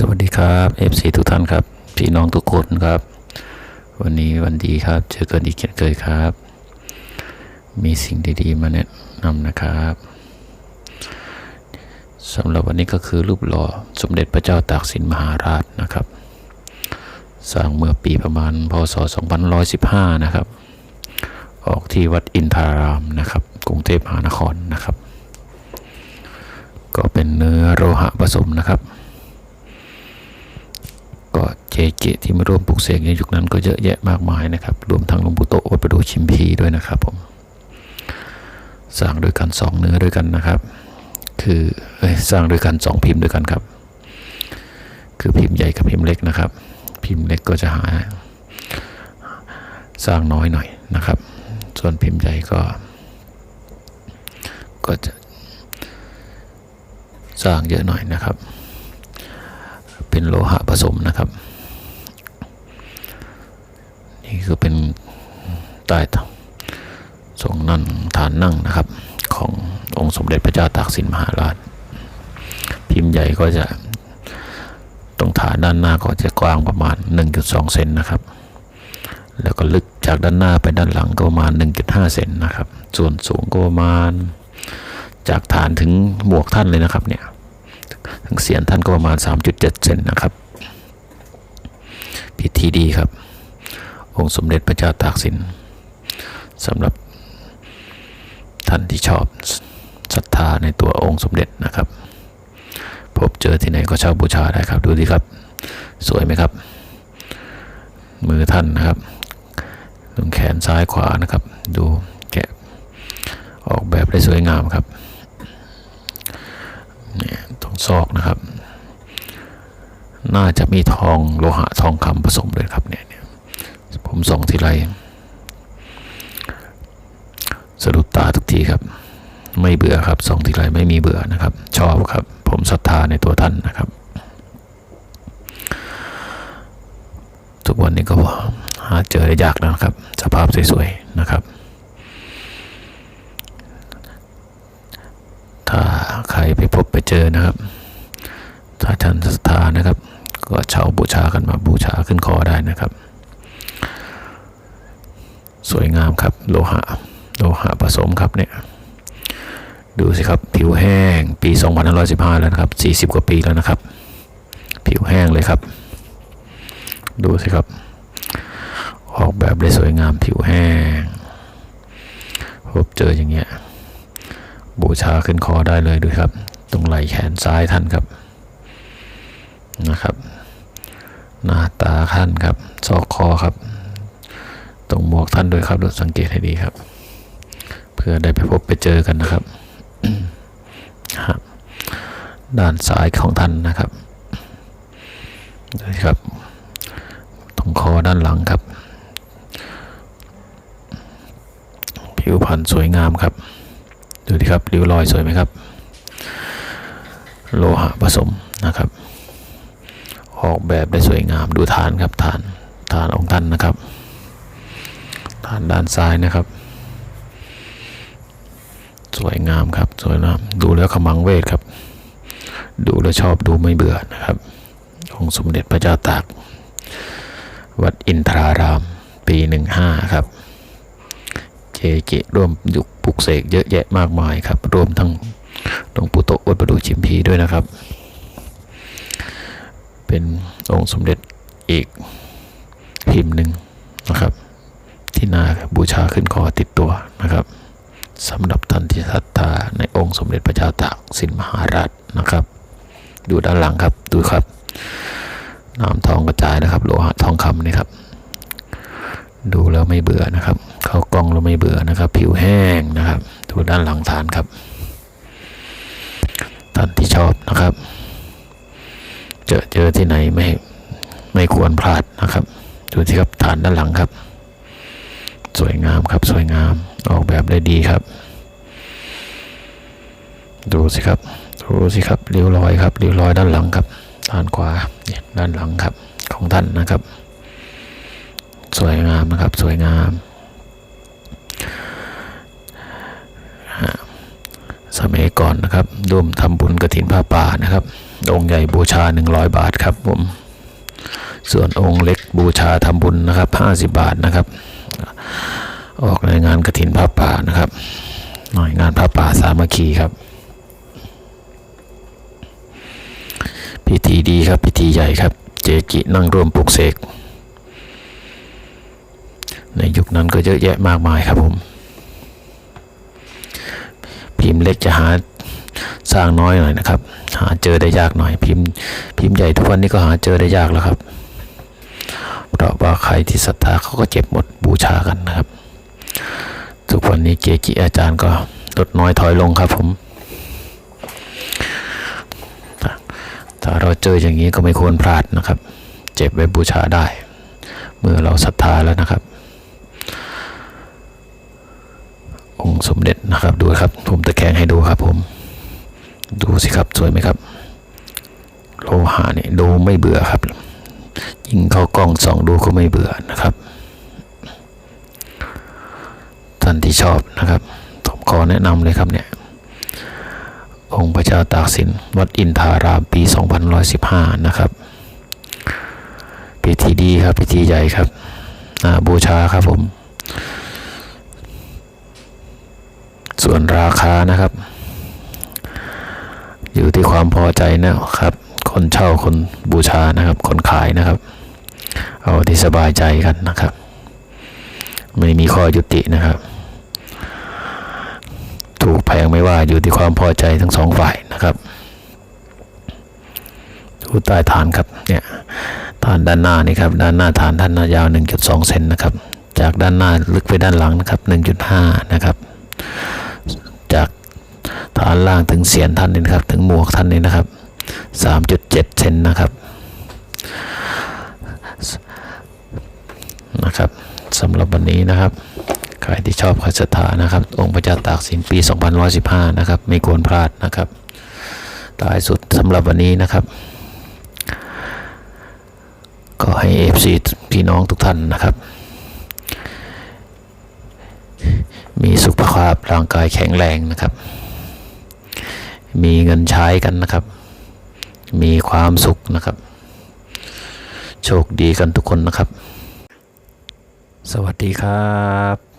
สวัสดีครับ FC ทุกท่านครับ พี่น้องทุกคนครับ วันนี้วันดีครับ เจอกันอีกเช่นเคยครับ มีสิ่งดีๆมาแนะนำนะครับสำหรับวันนี้ก็คือรูปหล่อสมเด็จพระเจ้าตากสินมหาราชนะครับ สร้างเมื่อปีประมาณพศ 2115 นะครับ ออกที่วัดอินทารามนะครับ กรุงเทพมหานครนะครับ ก็เป็นเนื้อโลหะผสมนะครับ เจเจที่มาร่วมปลุกเสกในยุคนั้นก็เยอะแยะมากมายนะครับ รวมทั้งหลวงปู่โตวัดประดูชิมพีด้วยนะครับผมสร้างด้วยกันสองเนื้อด้วยกันนะครับ คืออสร้างด้วยกันสองพิมพ์ด้วยกันครับ คือพิมพ์ใหญ่กับพิมพ์เล็กนะครับ พิมพ์เล็กก็จะหา สร้างน้อยหน่อยนะครับ ส่วนพิมพ์ใหญ่ก็ ก็จะสร้างเยอะหน่อยนะครับ เป็นโลหะผสมนะครับ นี่คือเป็นใต้ทรงนั่งฐานนั่งนะครับ ขององค์สมเด็จพระเจ้าตากสินมหาราช พิมพ์ใหญ่ก็จะตรงฐานด้านหน้าก็จะกว้างประมาณ 1.2 เซนนะครับ แล้วก็ลึกจากด้านหน้าไปด้านหลังก็ประมาณ 1.5 เซนนะครับ ส่วนสูงก็ประมาณ จากฐานถึงหมวกท่านเลยนะครับเนี่ย ถึงเสียนท่านก็ประมาณ 3.7 เซนนะครับ พิธีดีครับ องค์สมเด็จพระเจ้าตากสินสำหรับท่านที่ชอบศรัทธาในตัวองค์สมเด็จนะครับ พบเจอที่ไหนก็เช่าบูชาได้ครับ ดูดิครับ สวยไหมครับ มือท่านนะครับตรงแขนซ้ายขวานะครับ ดูแกะออกแบบได้สวยงามครับเนี่ยตรงซอกนะครับ น่าจะมีทองโลหะทองคำผสมด้วยครับเนี่ย ผมส่องทีไรสะดุดตาทุกทีครับ ไม่เบื่อครับส่องทีไรไม่มีเบื่อนะครับ ชอบครับ ผมศรัทธาในตัวท่านนะครับ ทุกวันนี้ก็หาเจอได้ยากนะครับ สภาพสวยๆนะครับ ถ้าใครไปพบไปเจอนะครับ ถ้าท่านศรัทธานะครับ ก็เช่าบูชากันมาบูชาขึ้นคอได้นะครับ สวยงามครับโลหะโลหะผสมครับเนี่ยดูสิครับผิวแห้งปี 2515 แล้วนะครับ40 กว่าปีแล้วนะครับ ผิวแห้งเลยครับ ดูสิครับ ออกแบบได้สวยงามผิวแห้งพบเจออย่างเงี้ยบูชาขึ้นคอได้เลยดูครับ ตรงไหล่แขนซ้ายท่านครับนะครับ หน้าตาท่านครับซอกคอครับ ตรงหมวกท่านด้วยครับเราสังเกตให้ดีครับ เพื่อได้ไปพบไปเจอกันนะครับด้านซ้ายของท่านนะครับดูสิครับ ตรงคอด้านหลังครับ ผิวพรรณสวยงามครับ ดูดิครับริ้วรอยสวยไหมครับ โลหะผสมนะครับ ออกแบบได้สวยงามดูฐานครับฐานฐานองค์ท่านนะครับ ฐานด้านซ้ายนะครับ สวยงามครับสวยงามดูแล้วขมังเวทครับ ดูแล้วชอบดูไม่เบื่อนะครับองค์สมเด็จพระเจ้าตาก วัดอินทราราม ปีหนึ่งห้าครับเจเจร่วมยุคปลุกเสกเยอะแยะมากมายครับ รวมทั้งหลวงปู่โตวัดประดูชิมพีด้วยนะครับ เป็นองค์สมเด็จอีกพิมพ์หนึ่งนะครับ ที่นาบูชาขึ้นคอติดตัวนะครับสำหรับท่านที่ศรัทธาในองค์สมเด็จพระเจ้าตากสินมหาราชนะครับ ดูด้านหลังครับดูครับ น้ำทองกระจายนะครับ โลหะทองคำนี่ครับ ดูแล้วไม่เบื่อนะครับ เข้ากล้องแล้วไม่เบื่อนะครับ ผิวแห้งนะครับ ดูด้านหลังฐานครับท่านที่ชอบนะครับ เจอเจอที่ไหนไม่ไม่ควรพลาดนะครับ ดูที่ครับฐานด้านหลังครับ สวยงามครับสวยงามออกแบบได้ดีครับ ดูสิครับดูสิครับริ้วรอยครับริ้วรอยด้านหลังครับด้านขวาด้านหลังครับของท่านนะครับ สวยงามนะครับสวยงามสมัยก่อนนะครับร่วมทำบุญกระถินผ้าป่านะครับ องค์ใหญ่บูชา 100 บาทครับผม ส่วนองค์เล็กบูชาทำบุญนะครับ 50 บาทนะครับ ออกในงานกระถินผ้าป่านะครับ หน่อยงานผ้าป่าสามัคคีครับ พิธีดีครับ พิธีใหญ่ครับ เจกินั่งร่วมปลุกเสก ในยุคนั้นก็เยอะแยะมากมายครับผม พิมพ์เล็กจะหาสร้างน้อยหน่อยนะครับ หาเจอได้ยากหน่อย พิมพ์ พิมพ์ใหญ่ทุกวันนี้ก็หาเจอได้ยากแล้วครับ เพราะว่าใครที่ศรัทธาเขาก็เจ็บหมดบูชากันนะครับ ทุกวันนี้เกจิอาจารย์ก็ลดน้อยถอยลงครับผมถ้าเราเจออย่างนี้ก็ไม่ควรพลาดนะครับ เจ็บไว้บูชาได้ เมื่อเราศรัทธาแล้วนะครับ องค์สมเด็จนะครับดูครับ ผมตะแคงให้ดูครับผม ดูสิครับสวยไหมครับ โลหะนี่ดูไม่เบื่อครับ ยิงเข้ากล้องส่องดูก็ไม่เบื่อนะครับ ท่านที่ชอบนะครับ ผมขอแนะนำเลยครับเนี่ย องค์พระเจ้าตากสิน วัดอินทารามปี2115 นะครับ พิธีดีครับ พิธีใหญ่ครับอาบูชาครับผม ส่วนราคานะครับ อยู่ที่ความพอใจนะครับ คนเช่าคนบูชานะครับ คนขายนะครับ เอาที่สบายใจกันนะครับ ไม่มีข้อยุตินะครับ ถูกแพงไม่ว่าอยู่ที่ความพอใจทั้งสองฝ่ายนะครับดูใต้ฐานครับเนี่ยฐานด้านหน้านี่ครับด้านหน้าฐานท่านน่ายาว 1.2 เซนนะครับ จากด้านหน้าลึกไปด้านหลังนะครับ 1.5 นะครับ จากฐานล่างถึงเสียนท่านนี่นะครับ ถึงหมวกท่านนี่นะครับ 3.7 เซนนะครับนะครับสำหรับวันนี้นะครับ ใครที่ชอบขัศรัทธานะครับ องค์พระเจ้าตากสินปี2115 นะครับ ไม่ควรพลาดนะครับท้ายสุดสำหรับวันนี้นะครับ ก็ให้เอฟซีพี่น้องทุกท่านนะครับ มีสุขภาพร่างกายแข็งแรงนะครับ มีเงินใช้กันนะครับ มีความสุขนะครับ โชคดีกันทุกคนนะครับ สวัสดีครับ